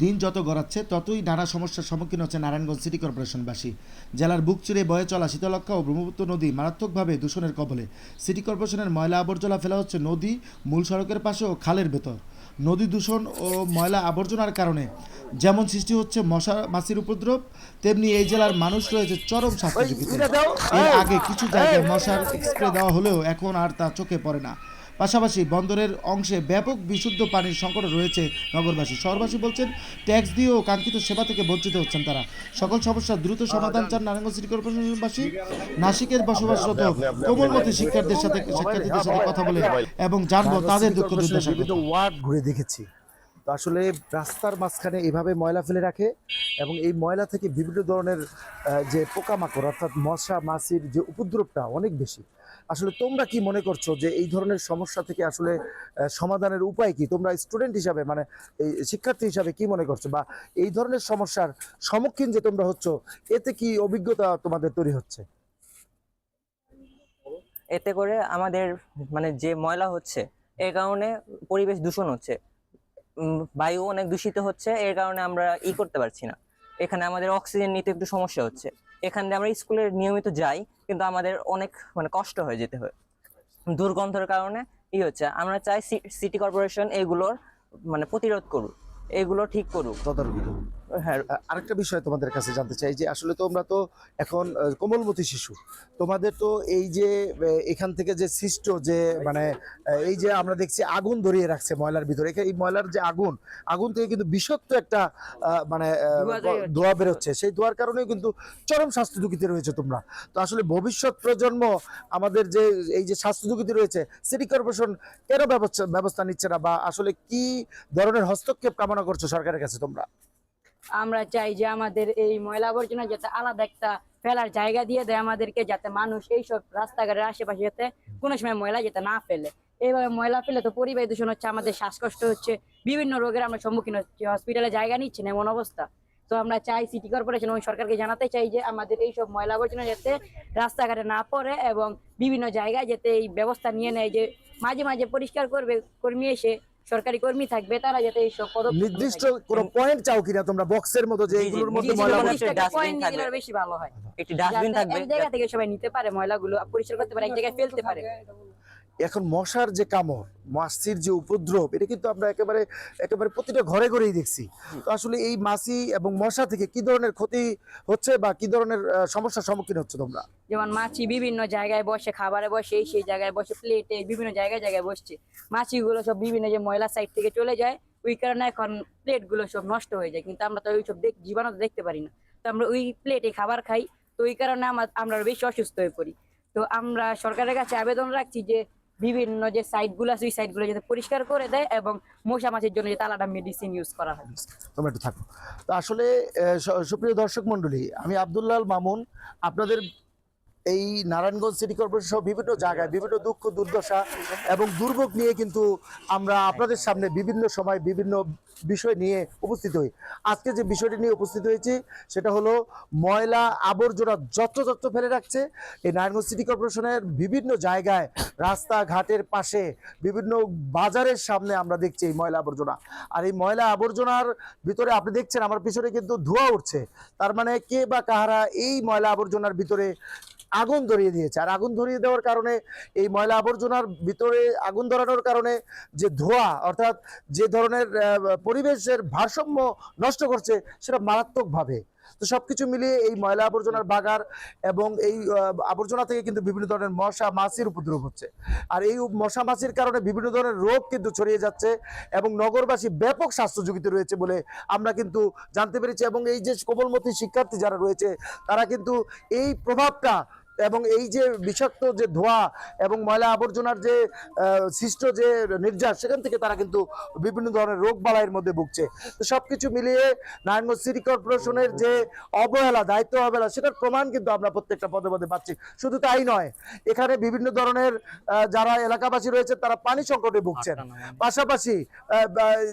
দিন যত গড়াচ্ছে ততই নানা সমস্যার সম্মুখীন হচ্ছে নারায়ণগঞ্জ সিটি কর্পোরেশনবাসী। জেলার বুক চিরে বয়ে চলা শীতলক্ষা ও ব্রহ্মপুত্র নদী মারাত্মকভাবে দূষণের কবলে। সিটি কর্পোরেশনের ময়লা আবর্জনা ফেলা হচ্ছে নদী মূল সড়কের পাশে ও খালের ভেতর। নদী দূষণ ও ময়লা আবর্জনার কারণে যেমন সৃষ্টি হচ্ছে মশা মাছির উপদ্রব তেমনি এই জেলার মানুষ রয়েছে চরম স্বাস্থ্য ঝুঁকিতে এর আগে কিছু জায়গায় মশার স্প্রে দেওয়া হলেও এখন আর তা চোখে পড়ে না। পাশাপাশি বন্দরের অংশে ব্যাপক বিশুদ্ধ পানির সংকট রয়েছে নগরবাসী শহরবাসী বলছেন, ট্যাক্স দিয়েও কাঙ্ক্ষিত সেবা থেকে বঞ্চিত হচ্ছেন তারা। সকল সমস্যার দ্রুত সমাধান চান নারায়ণগঞ্জ সিটি কর্পোরেশনবাসী। নাসিকের বসবাসরত কোমলমতি শিক্ষার্থীদের সাথে শিক্ষার্থীদের সাথে কথা বলে এবং জানব তাদের দুঃখ দুর্দশা ওয়ার্ড ঘুরে দেখেছি। তো আসলে রাস্তার মাঝখানে এভাবে ময়লা ফেলে রাখে এবং এই ময়লা থেকে বিভিন্ন ধরনের যে পোকামাকড় অর্থাৎ মশা, মাছির যে উপদ্রবটা অনেক বেশি। আসলে তোমরা কি মনে করছ যে এই ধরনের সমস্যা থেকে আসলে সমাধানের উপায় কি? তোমরা স্টুডেন্ট হিসাবে মানে এই শিক্ষার্থী হিসাবে কি মনে করছ? বা এই ধরনের সমস্যার সম্মুখীন যে তোমরা হচ্ছ, এতে কি অভিজ্ঞতা তোমাদের তৈরি হচ্ছে? এতে করে আমাদের মানে যে ময়লা হচ্ছে, এর কারণে পরিবেশ দূষণ হচ্ছে। বায়ু অনেক দূষিত হচ্ছে, এর কারণে আমরা ই করতে পারছি না। এখানে আমাদের অক্সিজেন নিতে একটু সমস্যা হচ্ছে। এখান দিয়ে আমরা স্কুলে নিয়মিত যাই, কিন্তু আমাদের অনেক মানে কষ্ট হয়ে যেতে হয়। দুর্গন্ধের কারণে ই হচ্ছে, আমরা চাই সিটি কর্পোরেশন এগুলোর মানে প্রতিরোধ করুক, এগুলো ঠিক করুক। তদারকি। হ্যাঁ আরেকটা বিষয় তোমাদের কাছে জানতে চাই যে আসলে তোমরা তো এখন কোমলমতি শিশু। তোমাদের তো এই যে এখান থেকে যে সৃষ্ট যে মানে এই যে আমরা দেখছি আগুন ধরিয়ে রাখছে ময়লার ভিতরে। এই ময়লার যে আগুন আগুন থেকে কিন্তু বিষাক্ত একটা মানে। ধোয়া বেরোচ্ছে। সেই ধোয়ার কারণেও কিন্তু চরম স্বাস্থ্য ঝুঁকিতে রয়েছে তোমরা। তো আসলে ভবিষ্যৎ প্রজন্ম আমাদের যে এই যে স্বাস্থ্য ঝুঁকিতে রয়েছে সিটি কর্পোরেশন কেন ব্যবস্থা ব্যবস্থা নিচ্ছে না? বা আসলে কি ধরনের হস্তক্ষেপ কামনা করছ সরকারের কাছে তোমরা? আমরা চাই যে আমাদের এই ময়লা আবর্জনা যাতে আলাদা একটা ফেলার জায়গা দিয়ে দেয় আমাদেরকে, যাতে মানুষ এইসব রাস্তাঘাটের আশেপাশে যাতে কোনো সময় ময়লা যাতে না ফেলে। এইভাবে ময়লা ফেলে তো পরিবেশ দূষণ হচ্ছে, আমাদের শ্বাসকষ্ট হচ্ছে, বিভিন্ন রোগের আমরা সম্মুখীন হচ্ছি হসপিটালে জায়গা নিচ্ছে না, এমন অবস্থা। তো আমরা চাই সিটি কর্পোরেশন এবং সরকারকে জানাতে চাই যে আমাদের এইসব ময়লা আবর্জনা যাতে রাস্তাঘাটে না পড়ে এবং বিভিন্ন জায়গায় যাতে এই ব্যবস্থা নিয়ে নেয় যে মাঝে মাঝে পরিষ্কার করবে, কর্মী এসে সরকারি কর্মী থাকবে তারা যাতে এইসব পদক্ষেপ নির্দিষ্ট কোন পয়েন্ট চাও কিনা তোমরা? বক্সের মতো যে এগুলোর মধ্যে ময়লা জি, একটা ডাস্টবিন point থাকবে। বেশি ভালো হয়। একটি ডাস্টবিন থাকবে। এক জায়গা থেকে সবাই নিতে পারে ময়লাগুলো পরিষ্কার করতে পারে এক জায়গায় ফেলতে পারে। এখন মশার যে কামড় মাছির যে উপদ্রব, এটা কিন্তু আমরা একেবারে একেবারে প্রতিটা ঘরে ঘরেই দেখছি। তো আসলে এই মাছি এবং মশা থেকে কি ধরনের ক্ষতি হচ্ছে বা কি ধরনের সমস্যার সম্মুখীন হচ্ছে তোমরা? যেমন মাছি বিভিন্ন জায়গায় বসে, খাবারে বসে, এই সেই জায়গায় বসে প্লেটে বিভিন্ন জায়গায় জায়গায় বসছে। মাছিগুলো সব বিভিন্ন যে ময়লা সাইড থেকে চলে যায়, ওই কারণে এখন প্লেটগুলো সব নষ্ট হয়ে যায়। কিন্তু আমরা তো ওই সব জীবাণু দেখতে পারি না। তো আমরা ওই প্লেটে খাবার খাই, তো ওই কারণে আমরা বেশি অসুস্থ হয়ে পড়ি। তো আমরা সরকারের কাছে আবেদন রাখছি যে বিভিন্ন যে সাইটগুলো আছে, ওই সাইটগুলো যাতে পরিষ্কার করে দেয় এবং মশা মাছের জন্য যে আলাদা মেডিসিন ইউজ করা হয়। তোমরা একটু থাকো। তো আসলে সুপ্রিয় দর্শক মন্ডলী আমি আবদুল্লাল মামুন, আপনাদের এই নারায়ণগঞ্জ সিটি কর্পোরেশন সহ বিভিন্ন জায়গায় বিভিন্ন দুঃখ, দুর্দশা এবং দুর্ভোগ নিয়ে কিন্তু আমরা আপনাদের সামনে বিভিন্ন সময় বিভিন্ন বিষয় নিয়ে উপস্থিত হই। আজকে যে বিষয়টি নিয়ে উপস্থিত হয়েছি, সেটা হলো ময়লা আবর্জনা যত্রতত্র ফেলে রাখছে। এই নারায়ণগঞ্জ সিটি কর্পোরেশনের বিভিন্ন জায়গায় রাস্তাঘাটের পাশে বিভিন্ন বাজারের সামনে আমরা দেখছি এই ময়লা আবর্জনা। আর এই ময়লা আবর্জনার ভিতরে আপনি দেখছেন আমার পিছনে কিন্তু ধোঁয়া উঠছে। তার মানে কে বা কাহারা এই ময়লা আবর্জনার ভিতরে আগুন ধরিয়ে দিয়েছে। আর আগুন ধরিয়ে দেওয়ার কারণে এই ময়লা আবর্জনার ভিতরে আগুন ধরানোর কারণে যে ধোঁয়া, অর্থাৎ যে ধরনের পরিবেশের ভারসাম্য নষ্ট করছে, সেটা মারাত্মকভাবে। তো সবকিছু মিলিয়ে এই ময়লা আবর্জনার বাগার এবং এই আবর্জনা থেকে কিন্তু বিভিন্ন ধরনের মশা মাছির উপদ্রব হচ্ছে। আর এই মশা মাছির কারণে বিভিন্ন ধরনের রোগ কিন্তু ছড়িয়ে যাচ্ছে এবং নগরবাসী ব্যাপক স্বাস্থ্য ঝুঁকিতে রয়েছে বলে আমরা কিন্তু জানতে পেরেছি এবং এই যে কোমলমতি শিক্ষার্থী যারা রয়েছে, তারা কিন্তু এই প্রভাবটা এবং এই যে বিষাক্ত যে ধোঁয়া এবং ময়লা আবর্জনার যে সৃষ্ট যে নির্যাস সেখান থেকে তারা কিন্তু বিভিন্ন ধরনের রোগ বালাইয়ের মধ্যে ভুগছে। তো সব কিছু মিলিয়ে নারায়ণগঞ্জ সিটি কর্পোরেশনের যে অবহেলা দায়িত্ব অবহেলা সেটার প্রমাণ কিন্তু আমরা প্রত্যেকটা পদে পদে পাচ্ছি। শুধু তাই নয় এখানে বিভিন্ন ধরনের যারা এলাকাবাসী রয়েছে তারা পানি সংকটে ভুগছেন। পাশাপাশি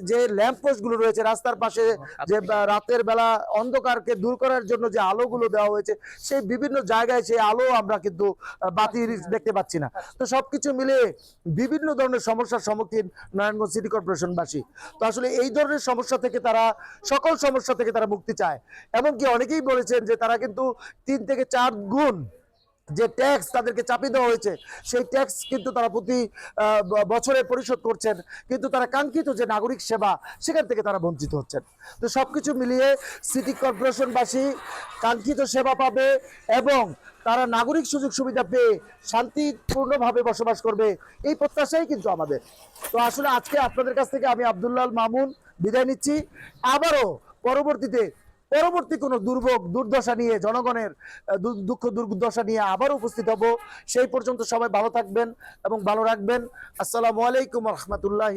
যে ল্যাম্প পোস্টগুলো রয়েছে রাস্তার পাশে যে রাতের বেলা অন্ধকারকে দূর করার জন্য যে আলোগুলো দেওয়া হয়েছে সেই বিভিন্ন জায়গায় সেই আলো আমরা কিন্তু আহ, বাতি দেখতে পাচ্ছি না। তো সবকিছু মিলে বিভিন্ন ধরনের সমস্যার সম্মুখীন নারায়ণগঞ্জ সিটি কর্পোরেশনবাসী। তো আসলে এই ধরনের সমস্যা থেকে তারা সকল সমস্যা থেকে তারা মুক্তি চায়। এমনকি অনেকেই বলেছেন যে তারা কিন্তু তিন থেকে চার গুণ যে ট্যাক্স তাদেরকে চাপিয়ে দেওয়া হয়েছে, সেই ট্যাক্স কিন্তু তারা প্রতি বছরে পরিশোধ করছেন। কিন্তু তারা কাঙ্ক্ষিত যে নাগরিক সেবা, সেখান থেকে তারা বঞ্চিত হচ্ছেন। তো সবকিছু মিলিয়ে সিটি কর্পোরেশনবাসী কাঙ্ক্ষিত সেবা পাবে এবং তারা নাগরিক সুযোগ সুবিধা পেয়ে শান্তিপূর্ণভাবে বসবাস করবে, এই প্রত্যাশাই কিন্তু আমাদের। তো আসলে আজকে আপনাদের কাছ থেকে আমি আব্দুল্লাহ মামুন বিদায় নিচ্ছি। আবারও পরবর্তীতে পরবর্তী কোন দুর্ভোগ, দুর্দশা নিয়ে, জনগণের দুঃখ, দুর্দশা নিয়ে আবার উপস্থিত হব। সেই পর্যন্ত সবাই ভালো থাকবেন এবং ভালো রাখবেন। আসসালামু আলাইকুম রহমতুল্লাহ